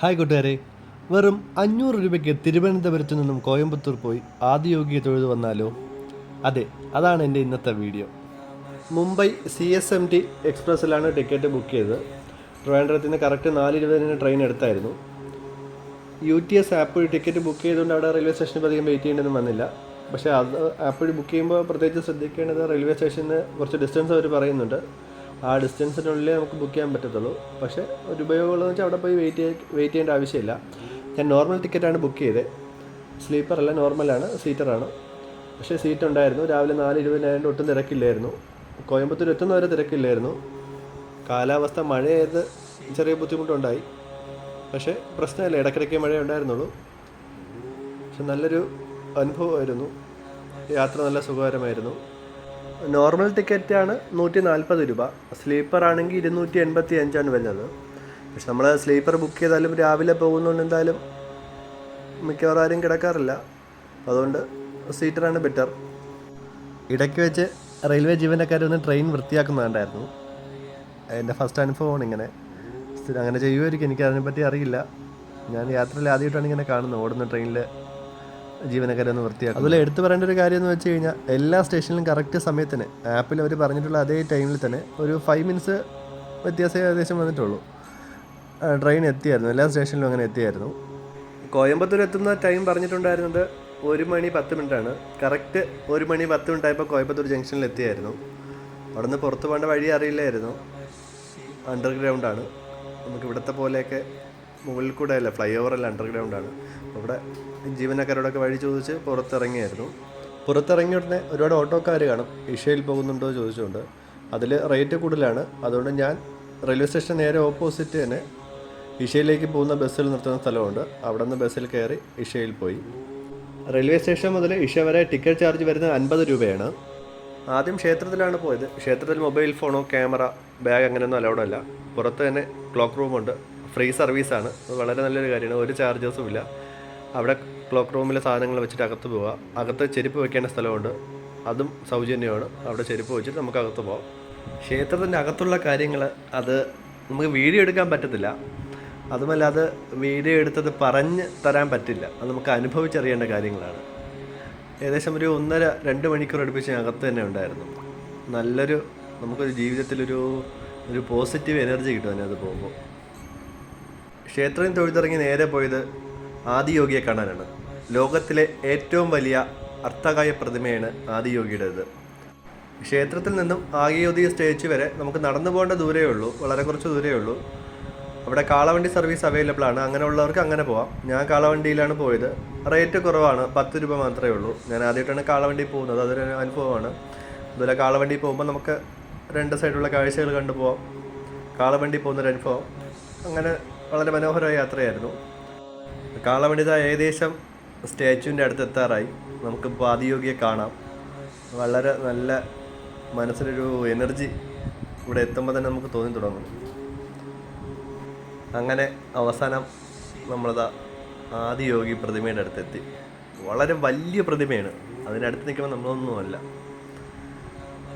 Hi കൂട്ടുകാരെ. വെറും അഞ്ഞൂറ് രൂപയ്ക്ക് തിരുവനന്തപുരത്ത് നിന്നും കോയമ്പത്തൂർ പോയി ആദിയോഗിയെ തൊഴുതു വന്നാലോ? അതെ അതാണ് എന്റെ ഇന്നത്തെ video. Mumbai C S M T എക്സ്പ്രസ്സിലാണ് ticket book ചെയ്തത്. ട്രിവാൻഡ്രത്തിൽ നിന്ന് കറക്റ്റ് നാല് ഇരുപതിന് ട്രെയിൻ എടുത്തായിരുന്നു. യു ടി എസ് ആപ്പ് വഴി ടിക്കറ്റ് ബുക്ക് ചെയ്തുകൊണ്ട് അവിടെ റെയിൽവേ സ്റ്റേഷനിൽ അധികം വെയിറ്റ് ചെയ്യേണ്ടതൊന്നും വന്നില്ല. പക്ഷേ അത് ആപ്പ് വഴി ബുക്ക് ചെയ്യുമ്പോൾ പ്രത്യേകിച്ച് ശ്രദ്ധിക്കേണ്ടത് റെയിൽവേ സ്റ്റേഷനിൽ കുറച്ച് ഡിസ്റ്റൻസ് അവർ പറയുന്നുണ്ട്. ആ ഡിസ്റ്റൻസിനുള്ളിൽ നമുക്ക് ബുക്ക് ചെയ്യാൻ പറ്റത്തുള്ളൂ. പക്ഷേ ഒരു ഉപയോഗമുള്ളതെന്ന് വെച്ചാൽ അവിടെ പോയി വെയിറ്റ് വെയിറ്റ് ചെയ്യേണ്ട ആവശ്യമില്ല. ഞാൻ നോർമൽ ടിക്കറ്റാണ് ബുക്ക് ചെയ്തത്. സ്ലീപ്പർ അല്ല നോർമലാണ് സീറ്ററാണ് പക്ഷേ സീറ്റ് ഉണ്ടായിരുന്നു. രാവിലെ നാല് ഇരുപതിനായിരം ഒട്ടും തിരക്കില്ലായിരുന്നു. കോയമ്പത്തൂർ എത്തുന്നവരെ തിരക്കില്ലായിരുന്നു. കാലാവസ്ഥ മഴയായത് ചെറിയ ബുദ്ധിമുട്ടുണ്ടായി. പക്ഷേ പ്രശ്നമില്ല. ഇടയ്ക്കിടയ്ക്ക് മഴ ഉണ്ടായിരുന്നുള്ളൂ. പക്ഷെ നല്ലൊരു അനുഭവമായിരുന്നു. യാത്ര നല്ല സുഖകരമായിരുന്നു. നോർമൽ ടിക്കറ്റാണ് നൂറ്റി നാൽപ്പത് രൂപ. സ്ലീപ്പർ ആണെങ്കിൽ ഇരുന്നൂറ്റി എൺപത്തി അഞ്ചാണ് വരുന്നത്. പക്ഷെ നമ്മൾ സ്ലീപ്പർ ബുക്ക് ചെയ്താലും രാവിലെ പോകുന്നതുകൊണ്ട് എന്തായാലും മിക്കവാറും ആരും കിടക്കാറില്ല. അതുകൊണ്ട് സീറ്ററാണ് ബെറ്റർ ഇടയ്ക്ക് വെച്ച് റെയിൽവേ ജീവനക്കാർ ഒന്ന് ട്രെയിൻ വൃത്തിയാക്കുന്നുണ്ടായിരുന്നു എന്റെ ഫസ്റ്റ് അനുഭവമാണ് ഇങ്ങനെ. അങ്ങനെ ചെയ്യുമായിരിക്കും എനിക്ക് അതിനെപ്പറ്റി അറിയില്ല. ഞാൻ യാത്രയിൽ ആദ്യമായിട്ടാണ് ഇങ്ങനെ കാണുന്നത്. ഓടുന്ന ട്രെയിനിൽ ജീവനക്കാരൊന്ന് വൃത്തിയാക്കും അതുപോലെ എടുത്തു പറയേണ്ട ഒരു കാര്യം എന്ന് വെച്ച് കഴിഞ്ഞാൽ എല്ലാ സ്റ്റേഷനിലും കറക്റ്റ് സമയത്തിന് ആപ്പിൽ അവർ പറഞ്ഞിട്ടുള്ള അതേ ടൈമിൽ തന്നെ ഒരു ഫൈവ് മിനിറ്റ്സ് വ്യത്യാസം ഏകദേശം വന്നിട്ടുള്ളൂ. ട്രെയിൻ എത്തിയായിരുന്നു. എല്ലാ സ്റ്റേഷനിലും അങ്ങനെ എത്തിയായിരുന്നു. കോയമ്പത്തൂർ എത്തുന്ന ടൈം പറഞ്ഞിട്ടുണ്ടായിരുന്നത് ഒരു മണി പത്ത് മിനിറ്റാണ്. കറക്റ്റ് ഒരു മണി പത്ത് മിനിറ്റായപ്പോൾ കോയമ്പത്തൂർ ജംഗ്ഷനിൽ എത്തിയായിരുന്നു. അവിടെ നിന്ന് പുറത്തു പോകേണ്ട വഴി അറിയില്ലായിരുന്നു. അണ്ടർഗ്രൗണ്ട് ആണ്. നമുക്ക് ഇവിടുത്തെ പോലെയൊക്കെ മുകളിൽ കൂടെ അല്ല ഫ്ലൈ ഓവർ അല്ല അണ്ടർഗ്രൗണ്ടാണ് അവിടെ ജീവനക്കാരോടൊക്കെ വഴി ചോദിച്ച് പുറത്തിറങ്ങിയായിരുന്നു. പുറത്തിറങ്ങിയ ഉടനെ ഒരുപാട് ഓട്ടോക്കാർ കാണും. ഇഷയിൽ പോകുന്നുണ്ടോ ചോദിച്ചുകൊണ്ട്. അതിൽ റേറ്റ് കൂടുതലാണ്. അതുകൊണ്ട് ഞാൻ റെയിൽവേ സ്റ്റേഷൻ നേരെ ഓപ്പോസിറ്റ് തന്നെ ഇഷയിലേക്ക് പോകുന്ന ബസ്സിൽ നിർത്തുന്ന സ്ഥലമുണ്ട്. അവിടെ നിന്ന് ബസ്സിൽ കയറി ഇഷയിൽ പോയി. റെയിൽവേ സ്റ്റേഷൻ മുതൽ ഇഷ വരെ ടിക്കറ്റ് ചാർജ് വരുന്നത് അൻപത് രൂപയാണ്. ആദ്യം ക്ഷേത്രത്തിലാണ് പോയത്. ക്ഷേത്രത്തിൽ മൊബൈൽ ഫോണോ ക്യാമറ ബാഗ് അങ്ങനെയൊന്നും അലൗഡ് അല്ല. പുറത്ത് തന്നെ ക്ലോക്ക് റൂമുണ്ട് ഫ്രീ സർവീസാണ്. വളരെ നല്ലൊരു കാര്യമാണ്. ഒരു ചാർജസും ഇല്ല. അവിടെ ക്ലോക്ക് റൂമിലെ സാധനങ്ങൾ വെച്ചിട്ട് അകത്ത് പോവുക അകത്ത് ചെരുപ്പ് വെക്കേണ്ട സ്ഥലമുണ്ട്. അതും സൗജന്യമാണ്. അവിടെ ചെരുപ്പ് വെച്ചിട്ട് നമുക്ക് അകത്ത് പോകാം ക്ഷേത്രത്തിന്റെ അകത്തുള്ള കാര്യങ്ങൾ അത് നമുക്ക് വീഡിയോ എടുക്കാൻ പറ്റത്തില്ല. അതുമല്ല അത് വീഡിയോ എടുത്തത് പറഞ്ഞ് തരാൻ പറ്റില്ല. അത് നമുക്ക് അനുഭവിച്ചറിയേണ്ട കാര്യങ്ങളാണ്. ഏകദേശം ഒരു ഒന്നര രണ്ട് മണിക്കൂർ അടുപ്പിച്ച് ഞാൻ അകത്ത് തന്നെ ഉണ്ടായിരുന്നു. നല്ലൊരു നമുക്കൊരു ജീവിതത്തിലൊരു ഒരു പോസിറ്റീവ് എനർജി കിട്ടും അതിനകത്ത് പോകുമ്പോൾ. ക്ഷേത്രം തൊഴുതിറങ്ങി നേരെ പോയത് ആദിയോഗിയെ കാണാനാണ്. ലോകത്തിലെ ഏറ്റവും വലിയ അർത്ഥകായ പ്രതിമയാണ് ആദിയോഗിയുടേത്. ക്ഷേത്രത്തിൽ നിന്നും ആദിയോഗി സ്റ്റേജ് വരെ നമുക്ക് നടന്നു പോകേണ്ട ദൂരേ ഉള്ളൂ വളരെ കുറച്ച് ദൂരേ ഉള്ളൂ. അവിടെ കാളവണ്ടി സർവീസ് അവൈലബിൾ ആണ്. അങ്ങനെയുള്ളവർക്ക് അങ്ങനെ പോവാം. ഞാൻ കാളവണ്ടിയിലാണ് പോയത്. റേറ്റ് കുറവാണ്. പത്ത് രൂപ മാത്രമേ ഉള്ളൂ. ഞാൻ ആദ്യമായിട്ടാണ് കാളവണ്ടി പോകുന്നത്. അതൊരു അനുഭവമാണ്. അതുപോലെ കാളവണ്ടി പോകുമ്പോൾ നമുക്ക് രണ്ട് സൈഡുള്ള കാഴ്ചകൾ കണ്ടു പോവാം. കാളവണ്ടി പോകുന്നൊരു അനുഭവം. അങ്ങനെ വളരെ മനോഹരമായ യാത്രയായിരുന്നു. കാളവണ്ടി ഇതാ ഏകദേശം സ്റ്റാച്ചുവിന്റെ അടുത്ത് എത്താറായി നമുക്ക് ആദിയോഗിയെ കാണാം. വളരെ നല്ല മനസ്സിനൊരു എനർജി ഇവിടെ എത്തുമ്പോൾ തന്നെ നമുക്ക് തോന്നി തുടങ്ങും. അങ്ങനെ അവസാനം നമ്മളിതാ ആദിയോഗി പ്രതിമയുടെ അടുത്തെത്തി. വളരെ വലിയ പ്രതിമയാണ്. അതിനടുത്ത് നിൽക്കുമ്പോൾ നമ്മളൊന്നുമല്ല.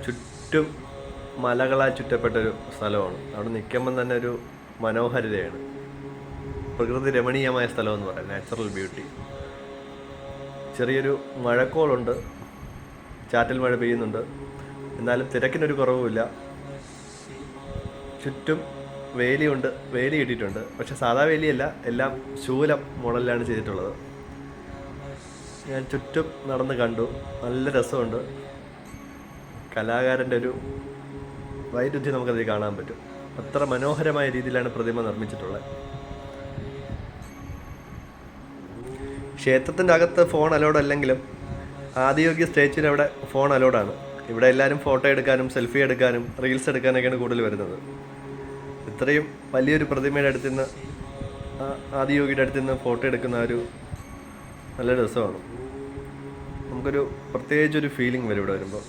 ചുറ്റും മലകളാൽ ചുറ്റപ്പെട്ടൊരു സ്ഥലമാണ്. അവിടെ നിൽക്കുമ്പം തന്നെ ഒരു മനോഹാരിതയാണ്. പ്രകൃതി രമണീയമായ സ്ഥലം എന്ന് പറയാം. നാച്ചുറൽ ബ്യൂട്ടി ചെറിയൊരു മഴക്കോളുണ്ട്. ചാറ്റൽ മഴ പെയ്യുന്നുണ്ട്. എന്നാലും തിരക്കിനൊരു കുറവുമില്ല. ചുറ്റും വേലിയുണ്ട്. വേലി ഇട്ടിട്ടുണ്ട്. പക്ഷെ സാധാ വേലിയല്ല. എല്ലാം ശൂലം മോഡലിലാണ് ചെയ്തിട്ടുള്ളത്. ഞാൻ ചുറ്റും നടന്ന് കണ്ടു. നല്ല രസമുണ്ട്. കലാകാരന്റെ ഒരു വൈരുദ്ധ്യം നമുക്കതിൽ കാണാൻ പറ്റും. അത്ര മനോഹരമായ രീതിയിലാണ് പ്രതിമ നിർമ്മിച്ചിട്ടുള്ളത്. ക്ഷേത്രത്തിന്റെ അകത്ത് ഫോൺ അലോഡ് അല്ലെങ്കിലും ആദിയോഗി സ്റ്റേച്ചിന്റെ അവിടെ ഫോൺ അലോഡാണ് ഇവിടെ എല്ലാവരും ഫോട്ടോ എടുക്കാനും സെൽഫി എടുക്കാനും റീൽസ് എടുക്കാനൊക്കെയാണ് കൂടുതൽ വരുന്നത്. ഇത്രയും വലിയൊരു പ്രതിമയുടെ അടുത്ത് നിന്ന് ആദിയോഗിയുടെ അടുത്ത് നിന്ന് ഫോട്ടോ എടുക്കുന്ന ഒരു നല്ല രസമാണ്. നമുക്കൊരു പ്രത്യേകിച്ചൊരു ഫീലിംഗ് വരും ഇവിടെ വരുമ്പോൾ.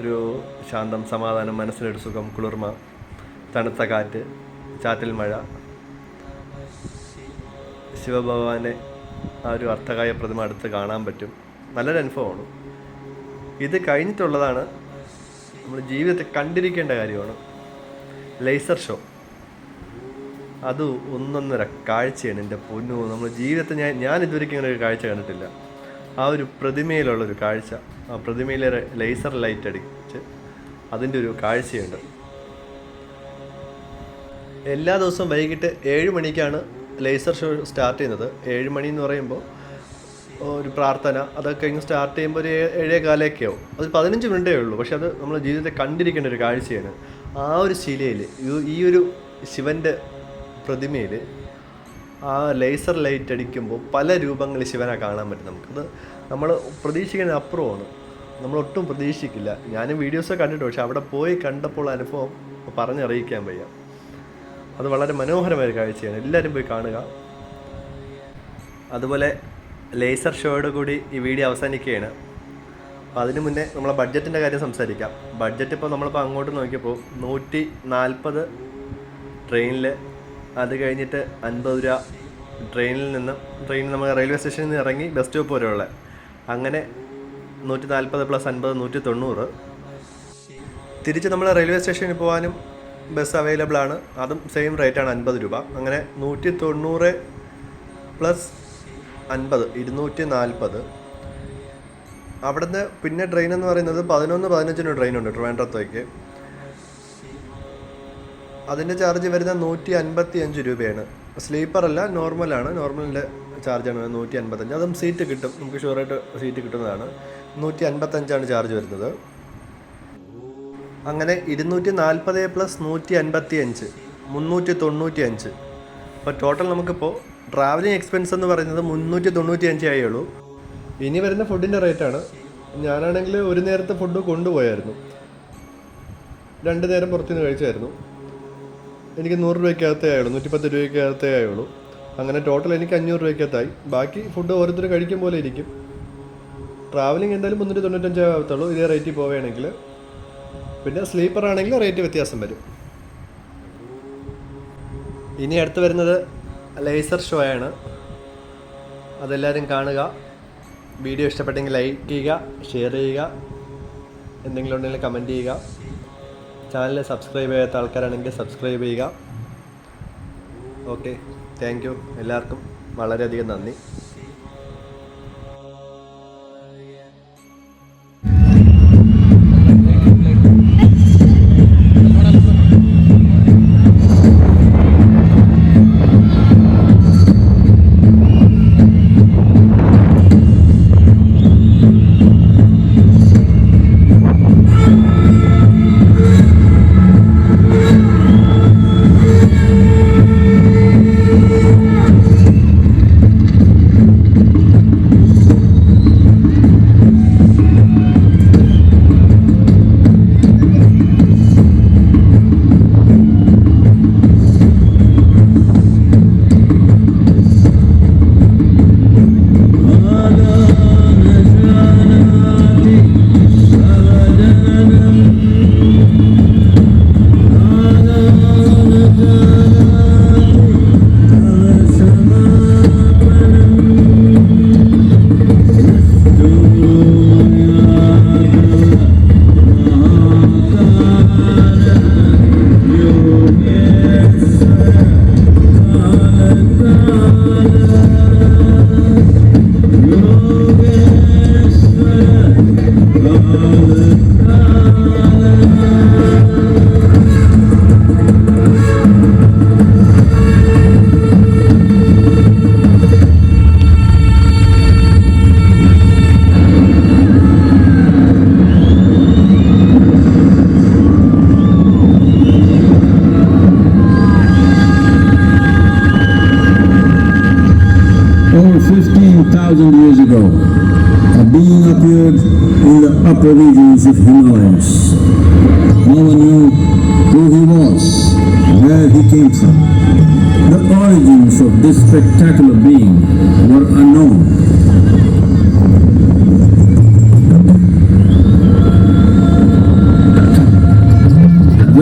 ഒരു ശാന്തം സമാധാനം മനസ്സിനൊരു സുഖം കുളിർമ തണുത്ത കാറ്റ് ചാറ്റൽ മഴ. ശിവഭഗവാനെ ആ ഒരു അർത്ഥകായ പ്രതിമ അടുത്ത് കാണാൻ പറ്റും. നല്ലൊരു അനുഭവമാണ്. ഇത് കഴിഞ്ഞിട്ടുള്ളതാണ് നമ്മൾ ജീവിതത്തിൽ കണ്ടിരിക്കേണ്ട കാര്യമാണ്. ലേസർ ഷോ അത് ഒന്നൊന്നര കാഴ്ചയാണ് എന്റെ പൊന്നു. നമ്മൾ ജീവിതത്തിൽ ഞാൻ ഞാൻ ഇതുവരെയ്ക്കും ഇങ്ങനെ ഒരു കാഴ്ച കണ്ടിട്ടില്ല. ആ ഒരു പ്രതിമയിലുള്ളൊരു കാഴ്ച. ആ പ്രതിമയിലെ ലേസർ ലൈറ്റ് അടിച്ച് അതിന്റെ ഒരു കാഴ്ചയുണ്ട്. എല്ലാ ദിവസവും വൈകിട്ട് ഏഴ് മണിക്കാണ് ലേസർ ഷോ സ്റ്റാർട്ട് ചെയ്യുന്നത് ഏഴ് മണി എന്ന് പറയുമ്പോൾ ഒരു പ്രാർത്ഥന അതൊക്കെ കഴിഞ്ഞ് സ്റ്റാർട്ട് ചെയ്യുമ്പോൾ ഒരു ഏഴേ കാലമൊക്കെ ആവും. അത് പതിനഞ്ച് മിനിറ്റേ ഉള്ളൂ. പക്ഷെ അത് നമ്മൾ ജീവിതത്തെ കണ്ടിരിക്കേണ്ട ഒരു കാഴ്ചയാണ്. ആ ഒരു ശിലയിൽ ഈ ഒരു ശിവന്റെ പ്രതിമയിൽ ആ ലേസർ ലൈറ്റ് അടിക്കുമ്പോൾ പല രൂപങ്ങൾ ശിവനെ കാണാൻ പറ്റും നമുക്കത് നമ്മൾ പ്രതീക്ഷിക്കുന്ന അപ്പുറമാണ്. നമ്മളൊട്ടും പ്രതീക്ഷിക്കില്ല. ഞാനും വീഡിയോസൊക്കെ കണ്ടിട്ട് പക്ഷെ അവിടെ പോയി കണ്ടപ്പോൾ അനുഭവം പറഞ്ഞറിയിക്കാൻ വയ്യ. അത് വളരെ മനോഹരമായ ഒരു കാഴ്ചയാണ്. എല്ലാവരും പോയി കാണുക. അതുപോലെ ലേസർ ഷോയോട് കൂടി ഈ വീഡിയോ അവസാനിക്കുകയാണ്. അപ്പോൾ അതിന് മുന്നേ നമ്മളെ ബഡ്ജറ്റിന്റെ കാര്യം സംസാരിക്കാം. ബഡ്ജറ്റ് ഇപ്പോൾ നമ്മളിപ്പോൾ അങ്ങോട്ട് നോക്കിയപ്പോൾ നൂറ്റി നാൽപ്പത് ട്രെയിനിൽ അത് കഴിഞ്ഞിട്ട് അൻപത് രൂപ ട്രെയിനിൽ നിന്ന് ട്രെയിനിൽ നമ്മൾ റെയിൽവേ സ്റ്റേഷനിൽ നിന്ന് ഇറങ്ങി ബസ് സ്റ്റോപ്പ് വരെയുള്ള. അങ്ങനെ നൂറ്റി നാൽപ്പത് പ്ലസ് അൻപത് നൂറ്റി തൊണ്ണൂറ് തിരിച്ച് നമ്മൾ റെയിൽവേ സ്റ്റേഷനിൽ പോകാനും ബസ് അവൈലബിൾ ആണ് അതും സെയിം റേറ്റ് ആണ് അൻപത് രൂപ. അങ്ങനെ നൂറ്റി തൊണ്ണൂറ് പ്ലസ് അൻപത് ഇരുന്നൂറ്റി നാൽപ്പത് അവിടുന്ന് പിന്നെ ട്രെയിൻ എന്ന് പറയുന്നത് പതിനൊന്ന് പതിനഞ്ചിന് ട്രെയിൻ ഉണ്ട് ട്രിവാൻഡ്രത്തേക്ക്. അതിന്റെ ചാർജ് വരുന്നത് നൂറ്റി അൻപത്തി അഞ്ച് രൂപയാണ് സ്ലീപ്പർ അല്ല നോർമലാണ് നോർമലിന്റെ ചാർജാണ് നൂറ്റി അൻപത്തഞ്ച് അതും സീറ്റ് കിട്ടും. നമുക്ക് ഷുവറായിട്ട് സീറ്റ് കിട്ടുന്നതാണ്. നൂറ്റി അൻപത്തഞ്ചാണ് ചാർജ് വരുന്നത്. അങ്ങനെ ഇരുന്നൂറ്റി നാൽപ്പത് പ്ലസ് നൂറ്റി അൻപത്തി അഞ്ച് മുന്നൂറ്റി തൊണ്ണൂറ്റി അഞ്ച് അപ്പോൾ ടോട്ടൽ നമുക്കിപ്പോൾ ട്രാവലിംഗ് എക്സ്പെൻസ് എന്ന് പറയുന്നത് മുന്നൂറ്റി തൊണ്ണൂറ്റി അഞ്ചേ ആയുള്ളൂ ഇനി വരുന്ന ഫുഡിന്റെ റേറ്റാണ് ഞാനാണെങ്കിൽ ഒരു നേരത്തെ ഫുഡ് കൊണ്ടുപോയായിരുന്നു. രണ്ട് നേരം പുറത്തുനിന്ന് കഴിച്ചായിരുന്നു. എനിക്ക് നൂറ് രൂപയ്ക്കകത്തേ ആയുള്ളൂ നൂറ്റിപ്പത്ത് രൂപയ്ക്കകത്തേ ആയുള്ളൂ. അങ്ങനെ ടോട്ടൽ എനിക്ക് അഞ്ഞൂറ് രൂപയ്ക്കകത്തായി. ബാക്കി ഫുഡ് ഓരോരുത്തർ കഴിക്കും പോലെ ഇരിക്കും. ട്രാവലിംഗ് എന്തായാലും മുന്നൂറ്റി തൊണ്ണൂറ്റഞ്ചേ ആകത്തുള്ളൂ ഇതേ റേറ്റിൽ പോവുകയാണെങ്കിൽ. പിന്നെ സ്ലീപ്പർ ആണെങ്കിൽ റേറ്റ് വ്യത്യാസം വരും. ഇനി അടുത്ത് വരുന്നത് ലേസർ ഷോ ആണ്. അതെല്ലാവരും കാണുക. വീഡിയോ ഇഷ്ടപ്പെട്ടെങ്കിൽ ലൈക്ക് ചെയ്യുക ഷെയർ ചെയ്യുക. എന്തെങ്കിലും ഉണ്ടെങ്കിൽ കമന്റ് ചെയ്യുക. ചാനൽ സബ്സ്ക്രൈബ് ചെയ്യാത്ത ആൾക്കാരാണെങ്കിൽ സബ്സ്ക്രൈബ് ചെയ്യുക. ഓക്കെ താങ്ക് യു എല്ലാവർക്കും വളരെയധികം നന്ദി.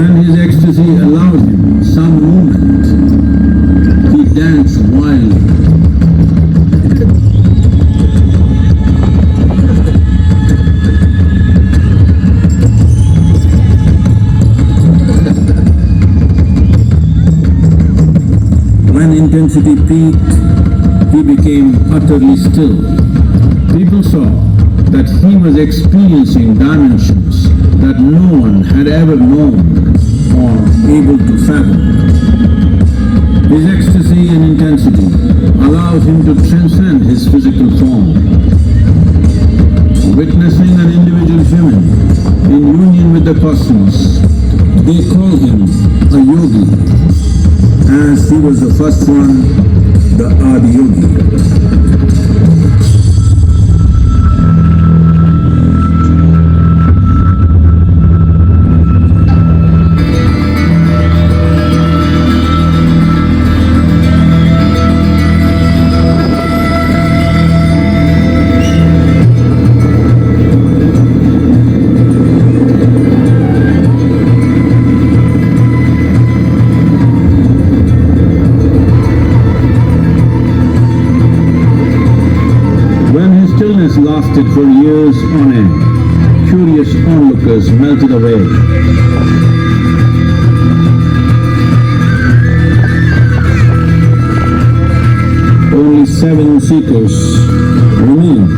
When his ecstasy allowed him some movement, he danced wildly. When intensity peaked, he became utterly still. People saw that he was experiencing dimensions that no one had ever known or able to fathom. His ecstasy and intensity allowed him to transcend his physical form. Witnessing an individual human in union with the cosmos, they call him a yogi, as he was the first one, the Adi Yogi. Lasted for years on end, curious onlookers melted away. Only seven seekers remained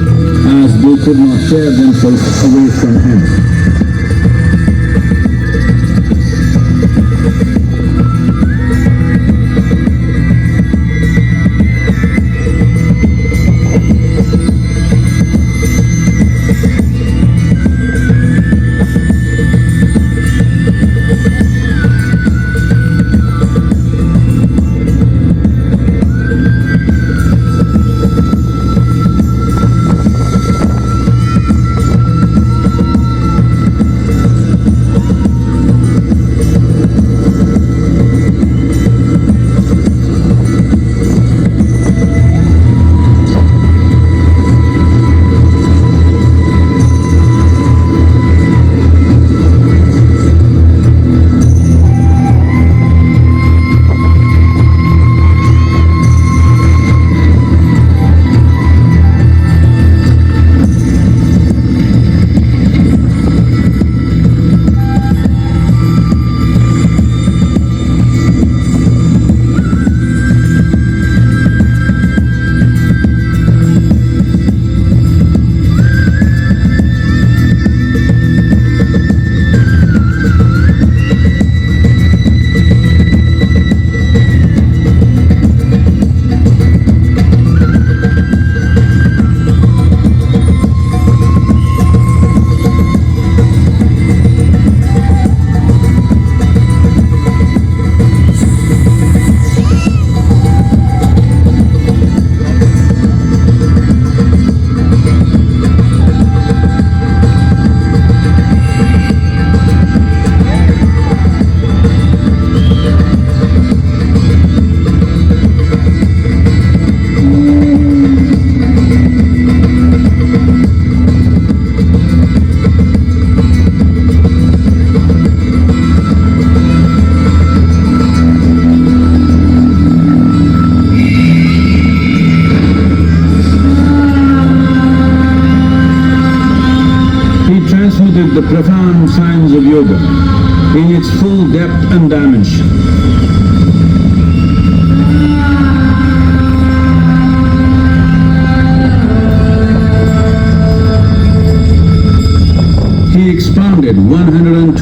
as they could not tear themselves away from him.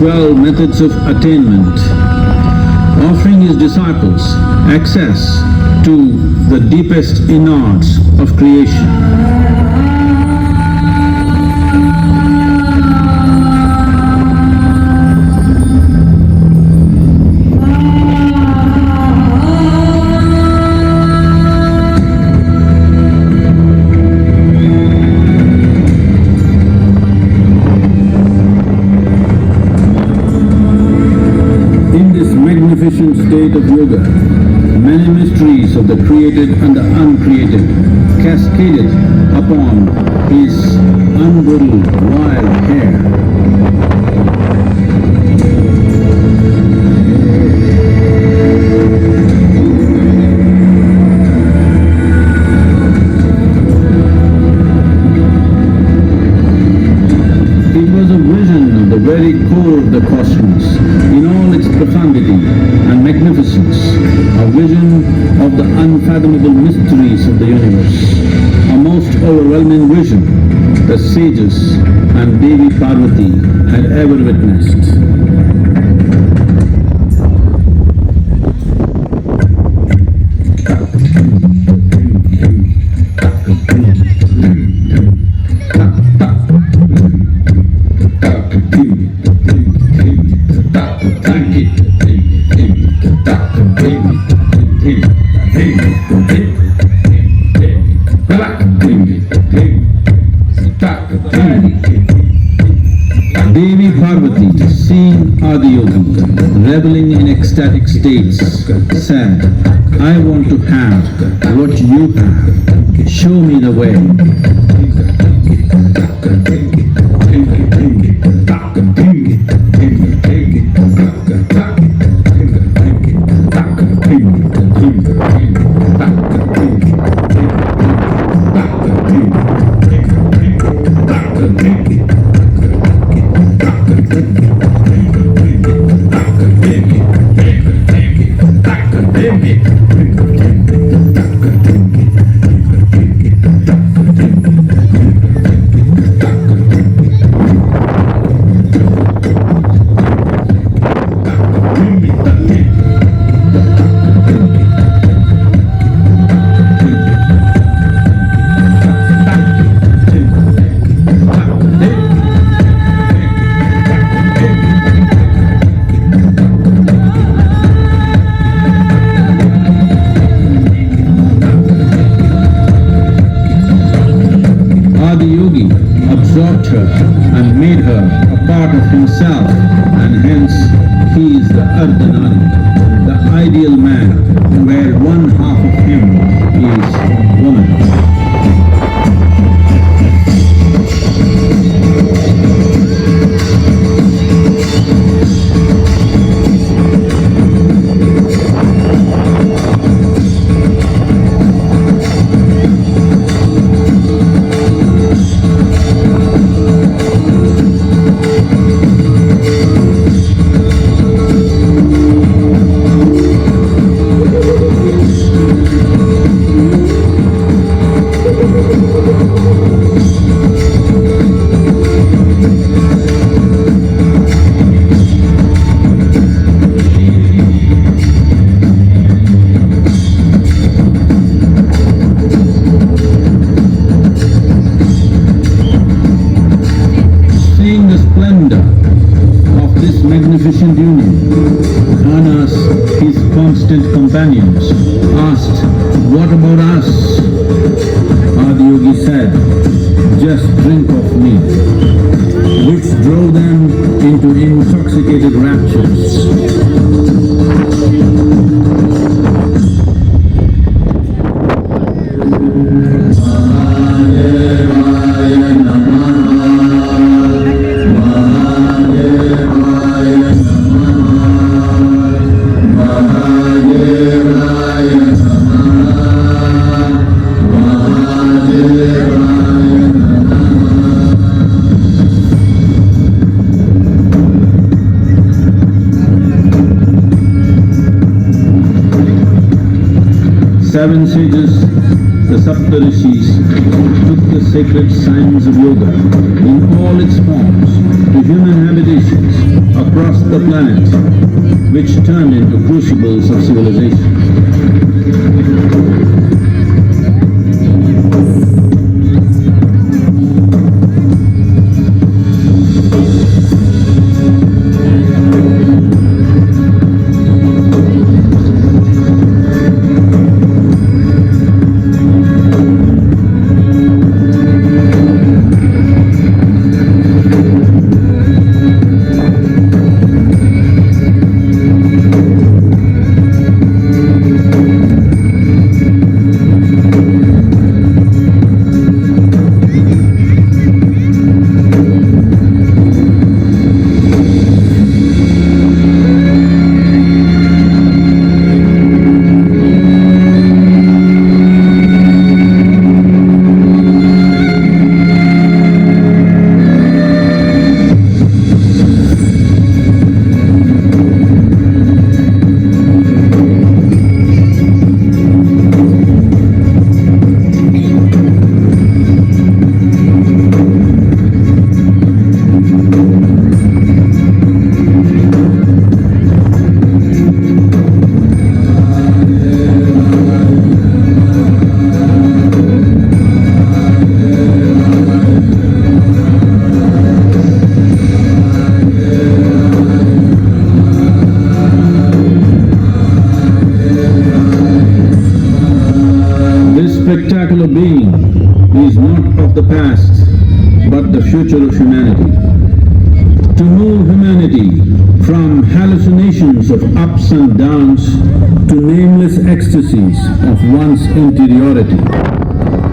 112 methods of attainment, offering his disciples access to the deepest innards of creation. Many mysteries of the created and the uncreated cascaded upon his unbridled wild hair. I will witnessed. Ecstatic states, said, I want to have what you have. Show me the way. Michelle. Companions, asked, What about us? Adiyogi said, Just drink of me, which drove them into intoxicated raptures. Seven sages, the Saptarishis, took the sacred science of yoga in all its forms to human habitations across the planet, which turned into crucibles of civilization. Ups and downs to nameless ecstasies of one's interiority.